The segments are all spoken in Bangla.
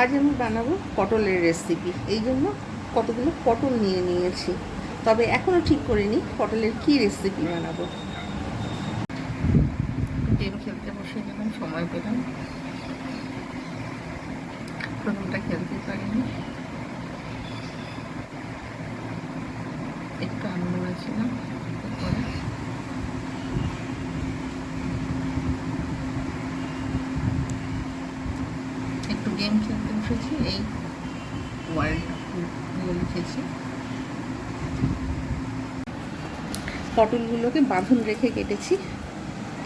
আজ আমি বানাবো পটলের রেসিপি এই জন্য কতগুলো পটল নিয়ে নিয়েছি। তবে এখনও ঠিক করিনি পটলের কী রেসিপি বানাবো। গেম খেলতে বসে গেলাম, সময় পেলাম। প্রথমটা খেলতে পারিনি। একটু আনন্দ হয়েছিলাম তারপরে একটু গেম খেলতে বসেছি, এই ওয়ার্ডগুলো লিখেছি পটলগুলোকে বাঁধন রেখে কেটেছি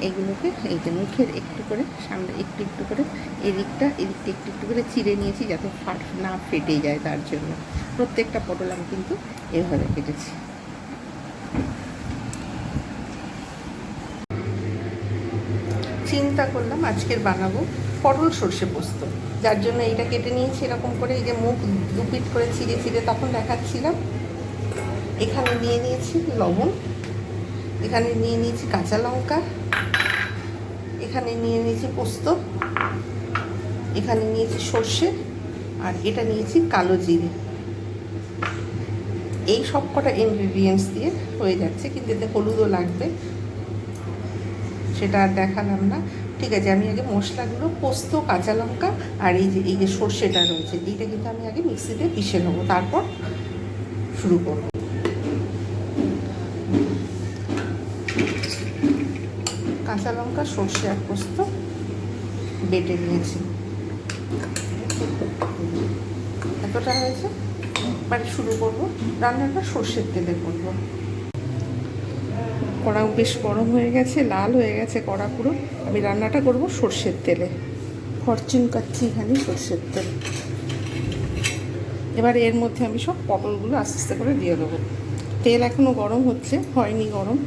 এইগুলোকে এই যে মুখের একটু করে, সামনে একটু একটু করে, এদিকটা এদিকটা একটু একটু করে চিড়ে নিয়েছি যাতে ফাট না ফেটে যায় তার জন্য। প্রত্যেকটা পটল আমি কিন্তু এভাবে কেটেছি। চিন্তা করলাম আজকের বানাবো। পটল সর্ষে পোস্ত। যার জন্য এইটা কেটে নিয়েছি এরকম করে, এই যে মুখ দু পিট করে চিড়ে চিড়ে তখন দেখাচ্ছিলাম। এখানে নিয়ে নিয়েছি লবণ, এখানে নিয়ে নিয়েছি কাঁচা লঙ্কা, এখানে নিয়ে নিয়েছি পোস্ত, এখানে নিয়েছি সর্ষে, আর এটা নিয়েছি কালো জিরে। এই সব কটা ইনগ্রিডিয়েন্টস দিয়ে হয়ে যাচ্ছে, কিন্তু এতে হলুদও লাগবে। সেটা আর দেখালাম না। ঠিক আছে, আমি আগে মশলাগুলো, পোস্ত, কাঁচা লঙ্কা আর এই যে এই যে সর্ষেটা রয়েছে, এইটা কিন্তু আমি আগে মিক্সিতে পিষে নেব, তারপর শুরু করব। কাঁচা লঙ্কা, সর্ষে আর পোস্ত বেটে নিয়েছি। এতটা হয়েছে? এবার শুরু করব। রান্নাটা সর্ষের তেলে করব। কড়া বেশ গরম হয়ে গেছে, লাল হয়ে গেছে কড়া পুরো। আমি রান্নাটা করব সর্ষের তেলে। ফরচুন কাচ্ছি এখানে সর্ষের তেল। এবার এর মধ্যে আমি সব পটলগুলো আস্তে আস্তে করে দিয়ে দেবো। তেল এখনও গরম হচ্ছে, হয়নি গরম।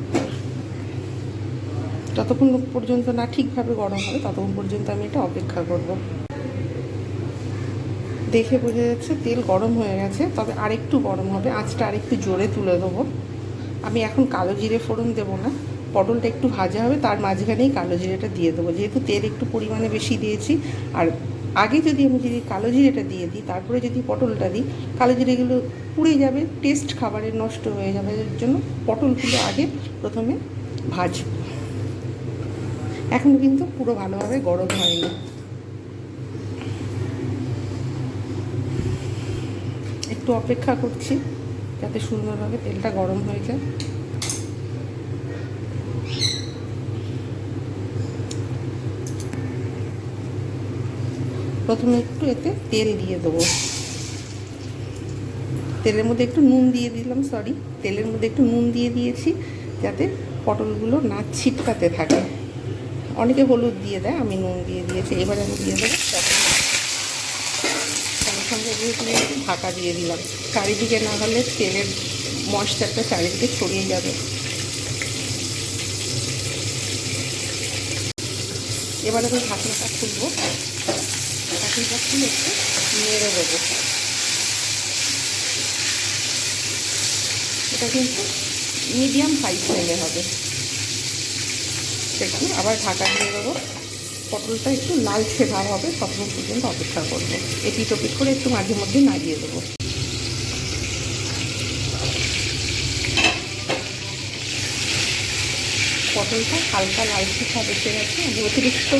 যতক্ষণ পর্যন্ত না ঠিকভাবে গরম হবে, ততক্ষণ পর্যন্ত আমি এটা অপেক্ষা করব। দেখে বোঝা যাচ্ছে তেল গরম হয়ে গেছে, তবে আরেকটু গরম হবে, আঁচটা আরেকটু জোরে তুলে দেবো। আমি এখন কালো জিরে ফোড়ন দেবো না। পটলটা একটু ভাজা হবে, তার মাঝখানেই কালো জিরেটা দিয়ে দেবো। যেহেতু তেল একটু পরিমাণে বেশি দিয়েছি, আর আগে যদি আমি যদি কালো জিরেটা দিয়ে দিই, তারপরে যদি পটলটা দিই, কালো জিরেগুলো পুড়ে যাবে টেস্ট খাবারের নষ্ট হয়ে যাবে, এর জন্য পটলগুলো আগে প্রথমে ভাজ এখন কিন্তু পুরো ভালোভাবে গরম হয়নি। একটু অপেক্ষা করছি। যাতে সুন্দরভাবে তেলটা গরম হয়ে যায়। প্রথমে একটু এতে তেল দিয়ে দেবো। তেলের মধ্যে একটু নুন দিয়ে দিলাম সরি তেলের মধ্যে একটু নুন দিয়ে দিয়েছি, যাতে পটলগুলো না ছিটকাতে থাকে। অনেকে হলুদ দিয়ে দেয়, আমি নুন দিয়ে দিয়েছি, এবার আমি দিয়ে দেবো সঙ্গে যেহেতু ঢাকা দিয়ে দিলাম। চারিদিকে না হলে তেলের মশলাটা চারিদিকে ছড়িয়ে যাবে। এবার আমি ঢাকনাটা খুলবো। ঢাকনাটা খুলে একটু নেড়ে দেবো। এটা কিন্তু মিডিয়াম হাই ফ্লেমে হবে। একটু আবার ঢাকা দিয়ে দেবো। পটলটা একটু লালচে ভাব হবে ততক্ষণ পর্যন্ত অপেক্ষা করব। এটি ওপিট করে একটু মাঝে মধ্যে নাড়িয়ে দেবো। পটলটা হালকা লালচে ভাব এসে গেছে, আমি অতিরিক্ত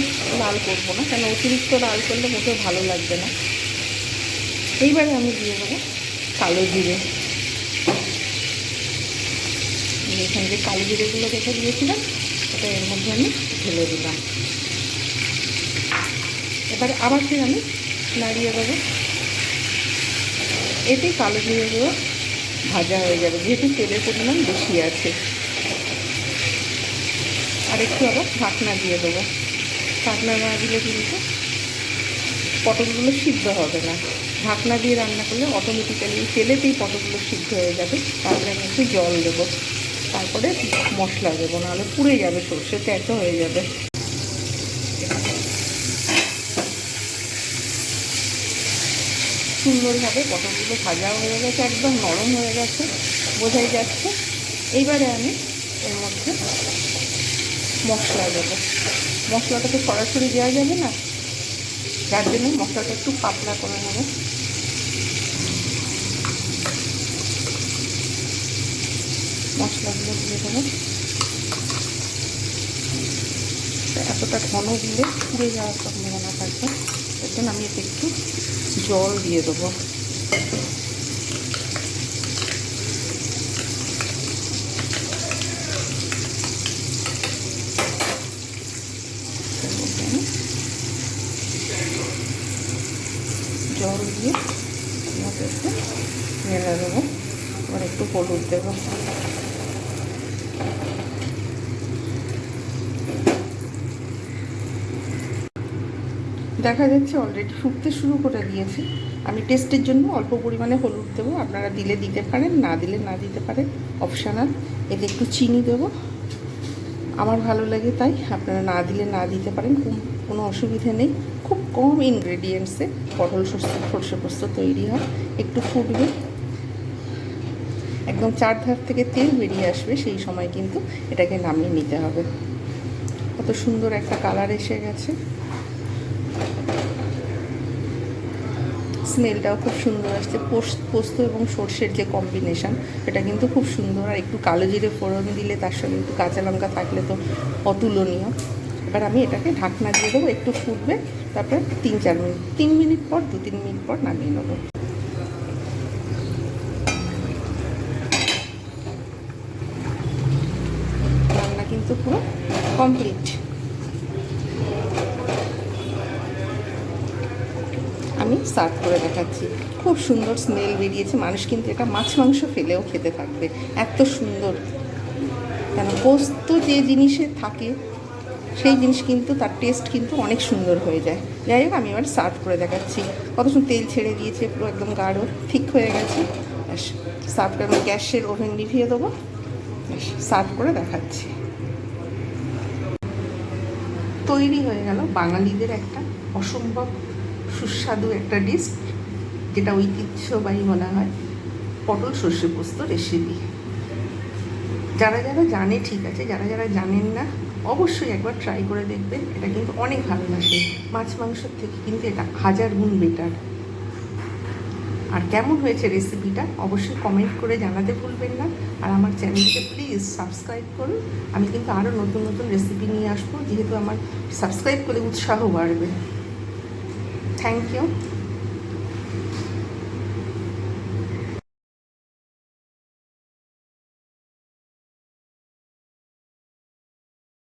লাল করব না, কেন অতিরিক্ত লাল করলে মোটেও ভালো লাগবে না। এইবারে আমি দিয়ে দেবো কালো জিরে। এখানে যে কালো জিরেগুলো রেখে দিয়েছিলাম সেটা এর মধ্যে আমি ঢেলে দিলাম। এবারে আবার ফির আমি নাড়িয়ে দেবো। এতে কালো জিরেগুলো ভাজা হয়ে যাবে, যেহেতু তেলের পরিমাণ বেশি আছে। আর একটু আবার ঢাকনা দিয়ে দেবো। ঢাকনা না দিলে কিন্তু পটলগুলো সিদ্ধ হবে না। ঢাকনা দিয়ে রান্না করলে অটোমেটিক্যালি তেলেতেই পটলগুলো সিদ্ধ হয়ে যাবে। তারপরে আমি একটু জল দেবো। তারপরে মশলা দেবো, নাহলে পুড়ে যাবে সর্ষে ট্যাটো হয়ে যাবে। সুন্দরভাবে পটলগুলো ভাজা হয়ে গেছে, একদম নরম হয়ে গেছে, বোঝাই যাচ্ছে। এইবারে আমি এর মধ্যে মশলা দেবো। মশলাটা তো সরাসরি দেওয়া যাবে না যার জন্য মশলাটা একটু পাতলা করে নেব। মশলাগুলো দিয়ে দেবো। এতটা ঘন দিলে পুড়ে যাওয়ার সম্ভাবনা থাকবে, এর জন্য আমি এতে একটু জল দিয়ে দেবো। জল দিয়ে নেড়ে দেবো। এবার একটু হলুদ দেবো। দেখা যাচ্ছে অলরেডি ফুটতে শুরু করে দিয়েছে। আমি টেস্টের জন্য অল্প পরিমাণে হলুদ দেবো। আপনারা দিলে দিতে পারেন, না দিলে না দিতে পারেন অপশানাল এতে একটু চিনি দেবো। আমার ভালো লাগে তাই আপনারা না দিলে না দিতে পারেন কোনো অসুবিধা নেই। খুব কম ইনগ্রেডিয়েন্টসে পটল সর্ষে সর্ষে পোস্ত তৈরি হয়। একটু ফুটবে। একদম চারধার থেকে তেল বেরিয়ে আসবে, সেই সময় কিন্তু এটাকে নামিয়ে নিতে হবে। কত সুন্দর একটা কালার এসে গেছে। স্মেলটাও খুব সুন্দর আসছে, পোস্ত এবং সর্ষের যে কম্বিনেশন এটা কিন্তু খুব সুন্দর। আর একটু কালো জিরে ফোড়ন দিলে তার সঙ্গে একটু কাঁচা লঙ্কা থাকলে তো অতুলনীয়। এবার আমি এটাকে ঢাকনা দিয়ে দেবো, একটু ফুটবে, তারপরে তিন, চার মিনিট, তিন মিনিট পর, দু, তিন মিনিট পর নামিয়ে নেব। রান্না কিন্তু পুরো কমপ্লিট আমি সার্ভ করে দেখাচ্ছি। খুব সুন্দর স্মেল বেরিয়েছে। মানুষ কিন্তু এটা মাছ মাংস ফেলেও খেতে থাকবে। এত সুন্দর। কেন? পোস্ত যে জিনিসে থাকে, সেই জিনিস কিন্তু তার টেস্ট কিন্তু অনেক সুন্দর হয়ে যায়। যাই হোক, আমি এবার সার্ভ করে দেখাচ্ছি। কত সুন্দর তেল ছেড়ে দিয়েছে, পুরো একদম গাঢ়, ঠিক হয়ে গেছে। সার্ভ করে গ্যাসের ওভেন লিভিয়ে দেবো। সার্ভ করে দেখাচ্ছি। তৈরি হয়ে গেল বাঙালিদের একটা অসম্ভব সুস্বাদু একটা ডিশ যেটা ঐতিহ্যবাহী বলা হয়, পটল সর্ষে পোস্ত রেসিপি যারা যারা জানে, ঠিক আছে, যারা যারা জানেন না, অবশ্যই একবার ট্রাই করে দেখবেন। এটা কিন্তু অনেক ভালো লাগে। মাছ মাংসের থেকে কিন্তু এটা হাজার গুণ বেটার আর কেমন হয়েছে রেসিপিটা অবশ্যই কমেন্ট করে জানাতে ভুলবেন না। আর আমার চ্যানেলকে প্লিজ সাবস্ক্রাইব করুন। আমি কিন্তু আরও নতুন নতুন রেসিপি নিয়ে আসব, যেহেতু আমার সাবস্ক্রাইব করে উৎসাহ বাড়বে। Thank you